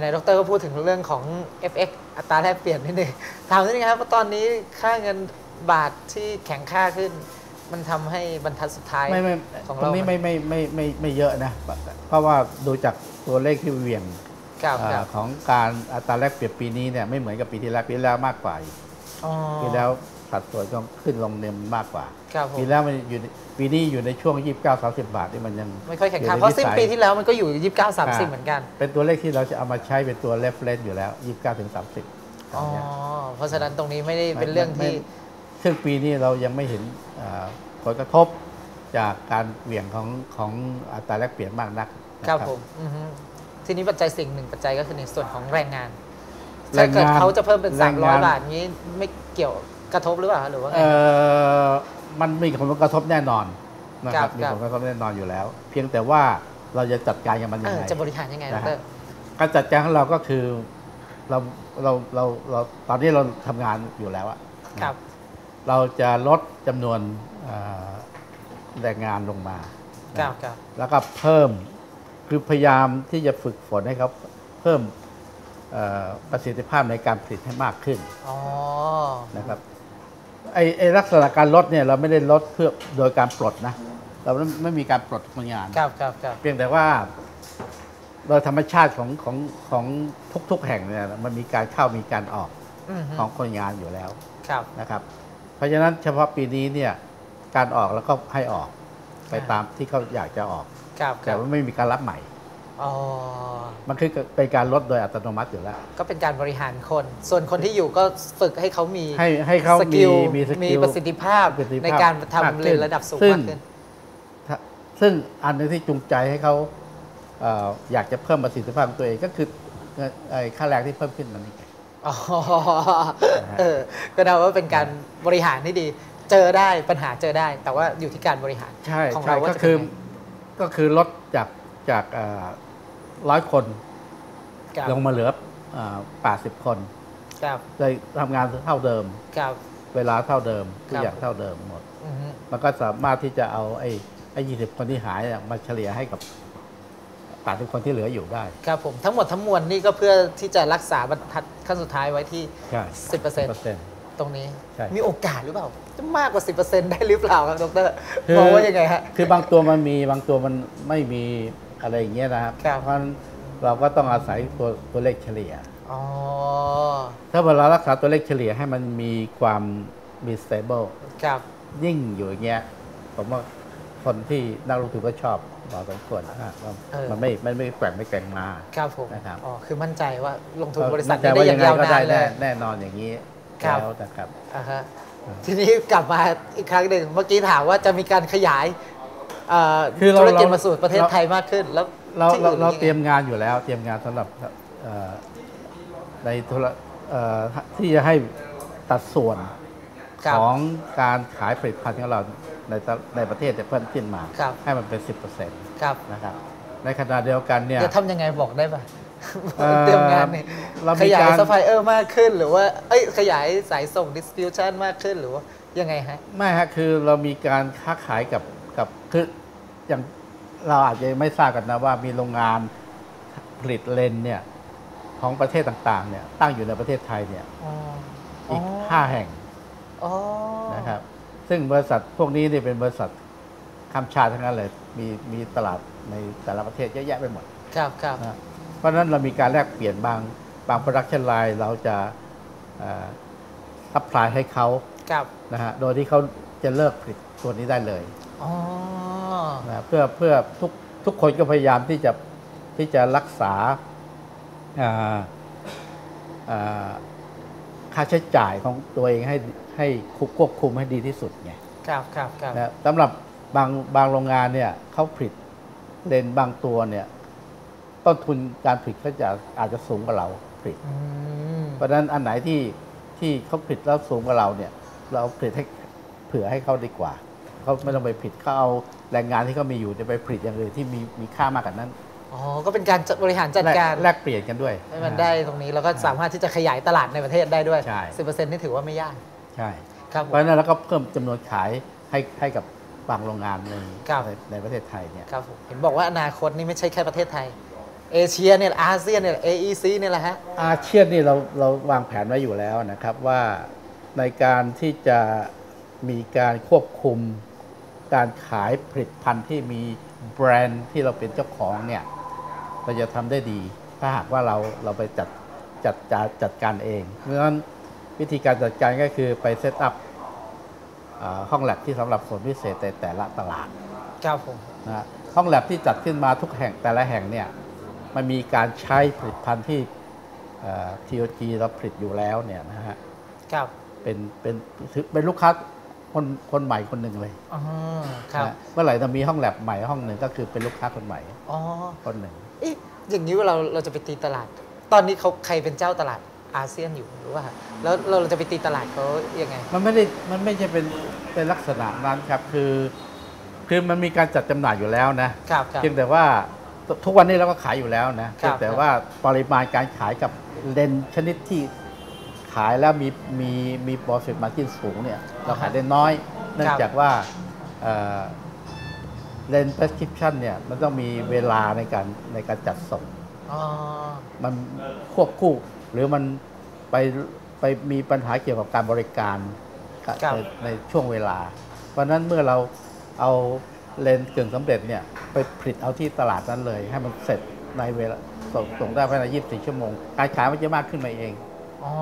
ไหนๆดรก็พูดถึงเรื่องของ FX อัตราแลกเปลี่ยนนิดนึงถามนิดนึงครับว่าตอนนี้ค่าเงินบาทที่แข็งค่าขึ้น มันทำให้บรรทัดสุดท้ายไม่ไม่ของตรเรางนี้ไม่ไม่ไม่ไม่ไม่เยอะนะ เพราะว่าดูจากตัวเลขที่เหวี่ยงครับอ่าครับของการอัตราแลกเปลี่ยนปีนี้เนี่ยไม่เหมือนกับปีที่แล้วปีที่แล้วมากกว่าอีกอ๋อปีแล้ว สัดส่วนก็ขึ้นลงเนี่ยมันมากกว่าครับผมปีแล้วมันอยู่ในปีนี้อยู่ในช่วง 29 30 บาทที่มันยังไม่ค่อยแข็งค่าอยู่ในเพราะสิ้นวิสัยปีที่แล้วมันก็อยู่ 29 30 เหมือนกัน เป็นตัวเลขที่เราจะเอามาใช้เป็นตัว reference อยู่แล้ว 29ถึง30อ๋อเนี่ยเพราะฉะนั้นตรงนี้ไม่ได้เป็นเรื่องที่ซึ่งปีนี้เรายังไม่เห็นอ่าผลกระทบจากการเหวี่ยงของของอัตราแลกเปลี่ยนมากนักนะครับผมอือฮึทีนี้ปัจจัยสิ่งหนึ่งปัจจัยก็คือในส่วนของแรงงานแรถ้างงานเกิดเขาจะเพิ่มเป็นแรงงาน300 บาทนี้ไม่เกี่ยว กระทบหรือเปล่าหรือว่าไงเอ่อมันมีผลกระทบแน่นอนนะคครัรับบมีครับผลกระทบแน่นอนอยู่แล้ว เพียงแต่ว่าเราจะจัดการกับมันเอยังอไงจะบริหารยังไงดนะรฮะการจัดการของเราก็คือเราเราเราเราตอนนี้เราทำงานอยู่แล้วอะครับเราจะลดจำนวนเอ่อแรงงานลงมาครับครับแล้วก็เพิ่มคือพยายามที่จะฝึกฝนให้เขาเพิ่มเอ่อประสิทธิภาพในการผลิตให้มากขึ้นอ๋อนะครับ ไอไอลักษณะการลดเนี่ยเราไม่ได้ลดเพื่อโดยการปลดนะ เราไม่ไม่มีการปลดคนงานครับครับครับเพียงแต่ว่าโดยธรรมชาติของของของทุก ๆ แห่งเนี่ยมันมีการเข้ามีการออกอือฮึของคนงานอยู่แล้วครับนะครับ เพราะฉะนั้นเฉพาะปีนี้เนี่ยการออกแล้วก็ให้ออกไปอ่าตามที่เขาอยากจะออกครับคแต่รับว่าไม่มีการรับใหม่อ๋อ มันคือเป็นการลดโดยอัตโนมัติอยู่แล้ว ก็เป็นการบริหารคน ส่วนคนที่อยู่ก็ฝึกให้เขามีให้ให้เขาสมีกิลมีสมีกิลประสิทธิภาพประสิทธิภาพในการมากทำขึ้เรียนนระดับสูงซึ่งมากขึ้นถ้าซึ่งอันหนึงที่จูงใจให้เขาเอ่ออยากจะเพิ่มประสิทธิภาพของตัวเองก็คือเงินไอ้ค่าแรงที่เพิ่มขึ้นมันนี่อ๋อเออก็เดาว่าเป็นการบริหารที่ดี เจอได้ปัญหาเจอได้ แต่ว่าอยู่ที่การบริหารใช่ของใช่เราว่าก็จะคือเป็นไงก็คือลดจาก จากร้อยคนครับลงมาเหลือแปดสิบคนครับเลยทำงานเท่าเดิม ครับ เวลาเท่าเดิมทุกครับอย่างเท่าเดิมหมด อือฮึมันก็สามารถที่จะเอาไอ้ไอ้ยี่สิบคนที่หายเนี่ยมาเฉลี่ยให้กับแปดสิบคนที่เหลืออยู่ได้ ครับผมทั้งหมดทั้งมวลนี่ก็เพื่อที่จะรักษาบรรทัดขั้นสุดท้ายไว้ที่ ใช่10%เปอร์เซ็นต์ ตรงนี้ ใช่ มีโอกาสหรือเปล่า จะมากกว่า 10%ได้หรือเปล่าครับดรคือมองว่ายังไงฮะ คือบางตัวมันมีบางตัวมันไม่มี อะไรอย่างเงี้ยนะครับครับ เพราะฉะนั้นเราก็ต้องอาศัยตัวตัวเลขเฉลี่ย อ๋อ ถ้าเวลารักษาตัวเลขเฉลี่ยให้มันมีความมี stable ครับยิ่งอยู่อย่างเงี้ยผมว่าคนที่นักลงทุนก็ชอบพอสมควรนะฮะว่าเออ มันไม่มันไม่แกว่งไม่แกว่งมา ครับผม นะครับ อ๋อ คือมั่นใจว่าลงทุนบริษัทแต่นี้ได้อย่างยาวก็นาได้นเลแน่ย แน่นอนอย่างนี้ครับ แล้วนะครับ อ่าฮะ ทีนี้กลับมาอีกครั้งหนึ่ง เมื่อกี้ถามว่าจะมีการขยายเอ่อ คือเราธุรกิจเรามาสู่ประเทศเราไทยมากขึ้น แล้วเราที่เราอื่นเรายังไงเตรียมงานอยู่แล้ว เตรียมงานสำหรับเอ่อในธุระเอ่อที่จะให้ตัดส่วนครับของการขายผลิตภัณฑ์ของเราในตะในประเทศจะเพิ่มขึ้นมาครับให้มันเป็น 10%ครับนะครับในขณะเดียวกันเนี่ยจะทำยังไงบอกได้ป่ะเอ่อเตรียมงานเนี่ยเราขมียายการซัพพลายเออร์มากขึ้น หรือว่าเอ้ยขยายสายส่งดิส t ิ b ิ t ชันมากขึ้นหรือว่ายังไงฮะ ไม่ฮะ คือเรามีการค้าขายกับกับคือ อย่างเราอาจจะไม่ทราบกันนะว่ามีโรงงานผลิตเลนส์เนี่ยของประเทศต่างๆเนี่ยตั้งอยู่ในประเทศไทยเนี่ยอ๋ออีกอ๋อห้าแห่งอ๋อนะครับ ซึ่งบริษัทพวกนี้เนี่ยเป็นบริษัทข้ามชาติทั้งนั้นเลยมีมีตลาดในแต่ละประเทศเยอะแยะไปหมด ครับครับนะเพราะฉะนั้นเรามีการแลกเปลี่ยนบางบางโปรดักชันไลน์เราจะซัพพลายให้เขาครับนะฮะโดยที่เขาจะเลิกผลิตตัวนี้ได้เลยอ๋อ นะเพื่อเพื่อทุกทุกคนก็พยายามที่จะที่จะรักษาอ่าอ่าค่าใช้จ่ายของตัวเองให้ให้ควบคุมให้ดีที่สุดไงครับครับครับนะสำหรับบางบางโรงงานเนี่ยเขาผลิตเลนส์บางตัวเนี่ยต้นทุนการผลิตเขาจะอาจจะสูงกว่าเราผลิตอืมเพราะฉะนั้นอันไหนที่ที่เขาผลิตแล้วสูงกว่าเราเนี่ย เราผลิตให้เผื่อให้เขาดีกว่า เขาไม่ต้องไปผลิตเขาเอาแรงงานที่เขามีอยู่จะไปผลิตอย่างอื่นที่มีมีค่ามากกว่านั้นอ๋อ ก็เป็นการจัดบริหารจัดแลกการแลกเปลี่ยนกันด้วยให้มันได้ตรงนี้แล้วก็สามารถที่จะขยายตลาดในประเทศได้ด้วยใช่สิบเปอร์เซ็นต์นี่ถือว่าไม่ยาก ใช่ครับผเพมราะฉะนั้นเราก็เพิ่มจำนวนขายให้ให้กับบางโรงงานในครับในในประเทศไทยเนี่ยครับผมเห็นบอกว่าอนาคตนี่ไม่ใช่แค่ประเทศไทย เอเชียเนี่ยอาเซียนเนี่ย AEC เนี่ยแหละฮะอาเซียนนี่เราเราวางแผนไว้อยู่แล้วนะครับว่าในการที่จะมีการควบคุม การขายผลิตภัณฑ์ที่มีแบรนด์ที่เราเป็นเจ้าของเนี่ยเราจะทำได้ดี ถ้าหากว่าเราเราไปจัดจัดจัดจัดการเองเพราะฉะนั้นวิธีการจัดการก็คือไปเซตอัพอ่าห้องแลบที่สำหรับส่วนพิเศษแต่แต่ละตลาดครับผมนะฮะห้องแลบที่จัดขึ้นมาทุกแห่งแต่ละแห่งเนี่ยมันมีการใช้ผลิตภัณฑ์ที่เอ่อ TOG เราผลิตอยู่แล้วเนี่ยนะฮะครับเป็นเป็นถือเป็นลูกค้า คนคนใหม่คนหนึ่งเลยอ๋อครับนะเมื่อไหร่จะมีห้องแลบใหม่ห้องหนึ่งก็คือเป็นลูกค้าคนใหม่อ๋อคนหนึ่งเอ๊ะอย่างนี้เวลาเราจะไปตีตลาด ตอนนี้เขาใครเป็นเจ้าตลาดอาเซียนอยู่หรือว่า แล้วเราจะไปตีตลาดเขายังไง มันไม่ได้มันไม่ใช่เป็นเป็นลักษณะนั้นครับคือ คือมันมีการจัดจำหน่ายอยู่แล้วนะครับครับเพียงแต่ว่าทุทุกวันนี้เราก็ขายอยู่แล้วนะครัเพียบงแต่ว่าปริมาณการขายกับเลนส์ชนิดที่ ขายแล้วมีมีมีบอส i มาจิ้นสูงเนี่ยเราขายได้น้อย เนื่องจากว่าเลนส์ prescription เนี่ยมันต้องมีเวลาในการในการจัดส่งอ๋อมันควบคู่หรือมันไปไปมีปัญหาเกี่ยวกับการบริการกับครับในในช่วงเวลา เพราะฉะนั้นเมื่อเราเอาเลนส์กึ่งสำเร็จเนี่ยไปผลิตเอาที่ตลาดนั้นเลย ให้มันเสร็จในเวลาส่งส่งได้ภายใน 24 ชั่วโมง การขายมันจะมากขึ้นมาเอง อ๋อ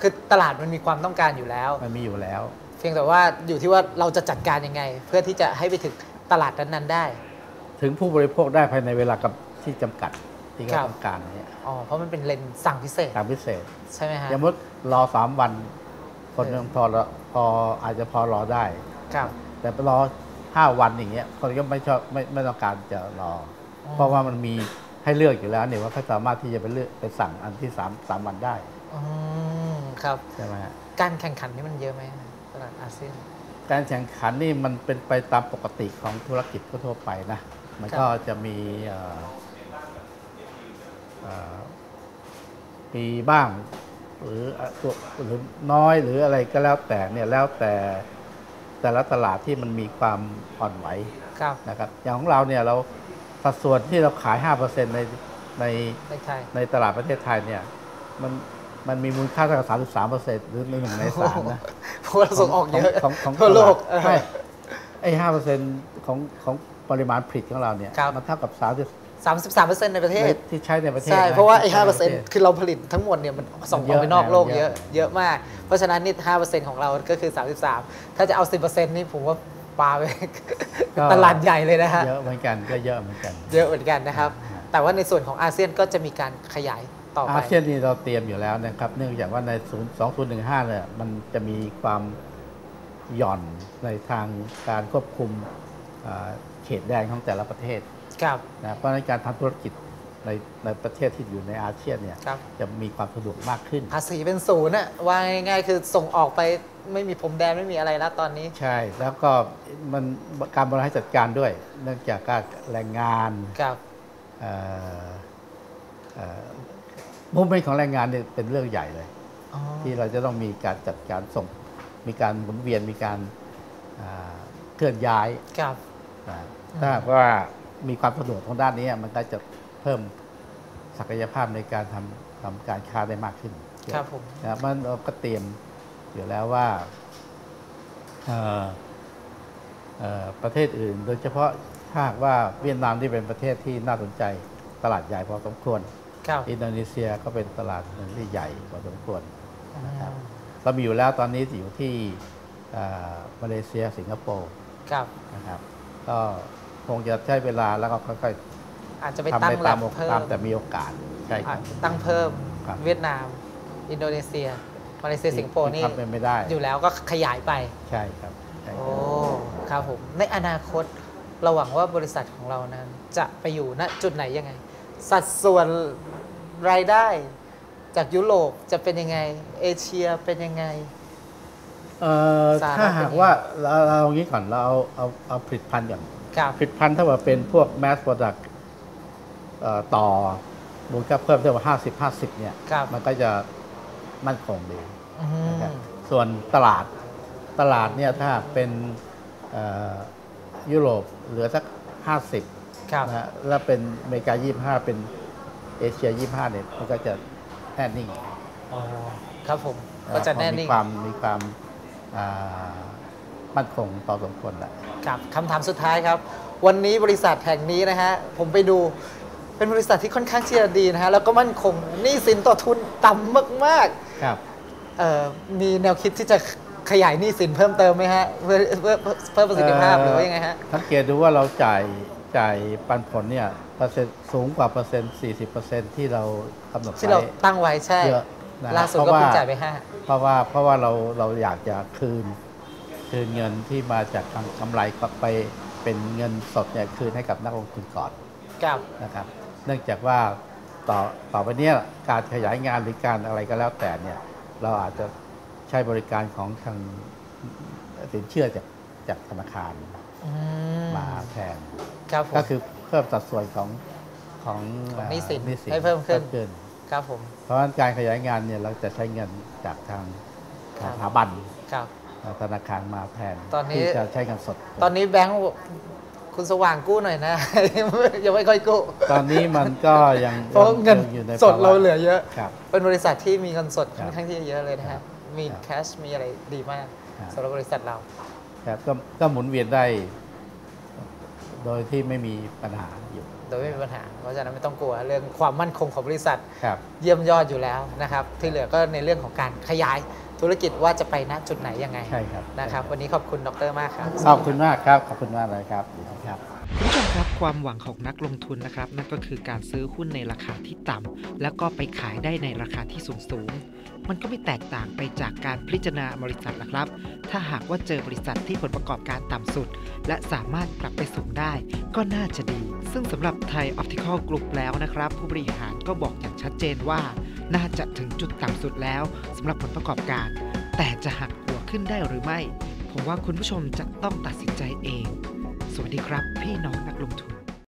คือตลาดมันมีความต้องการอยู่แล้ว มันมีอยู่แล้ว เพียงแต่ว่าอยู่ที่ว่าเราจะจัดการยังไง เพื่อที่จะให้ไปถึงตลาดนั้นๆได้ ถึงผู้บริโภคได้ภายในเวลากับที่จำกัดที่ครัเขาบต้องการเนี่ยอ๋อเพราะมันเป็นเลนส์สั่งพิเศษตามพิเศษใช่ไหมฮะอย่างมดรอ3วัน คนยังพอรอพออาจจะพอรอได้ครับ แต่ไปรอห้าวันอย่างเงี้ยคนก็ไม่ชอบไม่ไม่ต้องการจะรอออเพราะว่ามันมีให้เลือกอยู่แล้วเนี่ยว่าเขาสามารถที่จะไปเลือกไปสั่งอันที่สามสามวันได้ อืมครับใช่ไหมฮะการแข่งขันนี่มันเยอะไหมตลาดอาเซียนการแข่งขันนี่มันเป็นไปตามปกติของธุรกิจทั่วๆไปนะ มันก็จะมีเอ่อเอ่อมีบ้าง หรือเอ่อตัวหรือน้อยหรืออะไรก็แล้วแต่เนี่ยแล้วแต่แต่ละตลาดที่มันมีความอ่อนไหวครับนะครับอย่างของเราเนี่ยเราสัดส่วนที่เราขาย 5%ในในในไทยในตลาดประเทศไทยเนี่ยมัน มันมีมูลค่าเท่ากับ33%หรือหนึ่งในสามนะเพราะเราส่งออกเยอะของของทั่วโลกใช่ไอ้5%ของของปริมาณผลิตของเราเนี่ยครับมันเท่ากับ3ที่สามสิบสามเปอร์เซ็นต์ในประเทศที่ใช้ในประเทศใช่นเพราะว่าไอ้ที่ห้าใช้เปอร์ในเซ็นต์คือเราผลิตทั้งหมดเนี่ยมันส่งออกไปนอกโลกเยเยอะอะนะเยอะมาก เพราะฉะนั้นนี่ห้าเปอร์เซ็นต์ของเราก็คือสามสิบสามถ้าจะเอาสิบเปอร์เซ็นต์นี่ผมว่าปาไปตลาดใหญ่เลยนะฮะเยอะเหมือนกันก็เยอะเหมือนกัน เยอะเหมือนกันนะครับ แต่ว่าในส่วนของอาเซียนก็จะมีการขยาย ต่อไปอาเซียนนี่เราเตรียมอยู่แล้วนะครับ เนื่องจากว่าใน0 2015 เนี่ยมันจะมีความหย่อนในทางการควบคุมอ่าเขตแดนของแต่ละประเทศครับนะเพราะฉะนั้นการทำธุรกิจในในประเทศที่อยู่ในอาเซียนเนี่ยครับจะมีความสะดวกมากขึ้น ภาษีเป็นศูนย์อะว่าง่ายๆคือส่งออกไปไม่มีพรมแดนไม่มีอะไรแล้วตอนนี้ ใช่แล้วก็มันการบริหารจัดการด้วย เนื่องจากการแรงงานครับ เอ่อเอ่อมุมเป็นของแรงงานเนี่ยเป็นเรื่องใหญ่เลยอ๋อที่เราจะต้องมีการจัดการส่ง มีการหมุนเวียนมีการอ่าเคลื่อนย้ายครับนะอืมถ้าหากว่ามีความสะดวกทางด้านนี้มันก็จะเพิ่มศักยภาพในการทำทำการค้าได้มากขึ้นครับผมนะมันเราก็เตรียมอยู่แล้วว่าเอ่อเอ่อประเทศอื่น โดยเฉพาะถ้าหากว่าเวียดนามที่เป็นประเทศที่น่าสนใจตลาดใหญ่พอสมควรครับ อินโดนีเซียก็เป็นตลาดหนึ่งที่ใหญ่พอสมควรนะครับอืมเรามีอยู่แล้วตอนนี้อยู่ที่เอ่อมาเลเซียสิงคโปร์ครับนะครับก็คงจะใช้เวลาแล้วก็ค่อยอาจจะไปๆทำตั้ไปงแลตามบโอเพิ่ตามมแต่มีโอกาสใช่คอะรับตั้งเพิ่มครับเวียดนาม อินโดนีเซีย มาเลเซียสิงคโปร์นี่ทำเป็นไม่ได้ อยู่แล้วก็ขยายไปใช่ครับใช่โอ้ครับครับผมในอนาคตเราหวังว่าบริษัทของเรานั้น จะไปอยู่ณจุดไหนยังไง สัดส่วน รายได้จากยุโรปจะเป็นยังไง เอเชียเป็นยังไงเอ่อสหรัฐถ้าหากเป็นยังไงว่าเราเราเอางี้ก่อนเราเอาเอาเอาผลิตภัณฑ์ก่อนครับผลิตภัณฑ์ถ้าว่าเป็นพวก mass product เอ่อต่อมูลค่าเพิ่มเท่ากับห้าสิบห้าสิบเนี่ยครับมันก็จะมั่นคงดีอืมนะครับส่วนตลาดตลาดเนี่ยถ้าเป็นเอ่อยุโรปเหลือสัก50ครับนะฮะแล้วเป็นอเมริกา25เป็น เอเชีย 25 เนี่ยมันก็จะแน่นิ่งอ๋อครับผมก็จะแน่นิ่งมีความมีความอ่ามั่นคงพอสมควรแหละครับคำถามสุดท้ายครับ วันนี้บริษัทแห่งนี้นะฮะ ผมไปดูเป็นบริษัทที่ค่อนข้างที่จะดีนะฮะ แล้วก็มั่นคงหนี้สินต่อทุนต่ำมากครับๆเอ่อมีแนวคิดที่จะขยายหนี้สินเพิ่มเติมไหมฮะเพื่อเพื่อเพิ่มประสิทธิภาพหรือว่ายังไงฮะสังเกตดูว่าเราจ่าย จ่ายปันผลเนี่ยเปอร์เซ็นต์สูงกว่าเปอร์เซ็นต์40%ที่เรากำหนดที่เราไว้ตั้งไว้ใช่เยอะนะล่าสุดเพก็ราะว่าเพิ่งจ่ายไปห้าเพราะว่าเพราะว่าเราเราอยากจะคืน คืนเงินที่มาจากกำกำไรกลับไปเป็นเงินสดเนี่ยคืนให้กับนักลงทุนก่อนกับนะครับ เนื่องจากว่าต่อต่อไปเนี้ยการขยายงานหรือการอะไรก็แล้วแต่เนี่ยเราอาจจะใช้บริการของทางสินเชื่อจากจากธนาคารอืมมาแทน ครับผม ก็คือเพิ่มสัดส่วนของของของหนี้สินหนี้สินให้เพิ่มขึ้นขึ้น ครับผม เพราะฉะนั้นการขยายงานเนี่ยเราจะใช้เงินจากทางครับสถาบันครับธนาคารมาแทนตอนนี้ที่จะใช้เงินสด ตอนนี้แบงค์บอกคุณสว่างกู้หน่อยนะ ยังไม่ค่อยกู้ ตอนนี้มันก็ยังเพราะเงินยังอยู่ในสดภวะเราเหลือเยอะครับเป็นบริษัทที่มีเงินสดครับค่อนข้างที่จะเยอะเลยนะครัฮะบมีครับแคชมีอะไรดีมากครับสำหรับบริษัทเราครับก็ก็หมุนเวียนได้ โดยที่ไม่มีปัญหาอยู่ โดยไม่มีปัญหา เพราะฉะนั้นไม่ต้องกลัวเรื่องความมั่นคงของบริษัทครับเยี่ยมยอดอยู่แล้วนะครับ ที่เหลือก็ในเรื่องของการขยายธุรกิจว่าจะไปณจุดไหนยังไงใช่ครับนะครับ วันนี้ขอบคุณดรมากครับขอบคุณมากครับขอบคุณมากเลยครับครับคุณผู้ชมครับความหวังของนักลงทุนนะครับ นั่นก็คือการซื้อหุ้นในราคาที่ต่ำแล้วก็ไปขายได้ในราคาที่สูงสูงๆ มันก็ไม่แตกต่างไปจากการพิจารณาบริษัทนะครับ ถ้าหากว่าเจอบริษัทที่ผลประกอบการต่ำสุด และสามารถกลับไปสูงได้ ก็น่าจะดี ซึ่งสำหรับไทยออ p ติคอลกรุ๊ปแล้วนะครับ ผู้บริหารก็บอกอย่างชัดเจนว่า น่าจะถึงจุดต่ำสุดแล้วสำหรับผลประกอบการ แต่จะหักหัวขึ้นได้หรือไม่ ผมว่าคุณผู้ชมจะต้องตัดสินใจเอง สวัสดีครับ พี่น้องนักลงทุน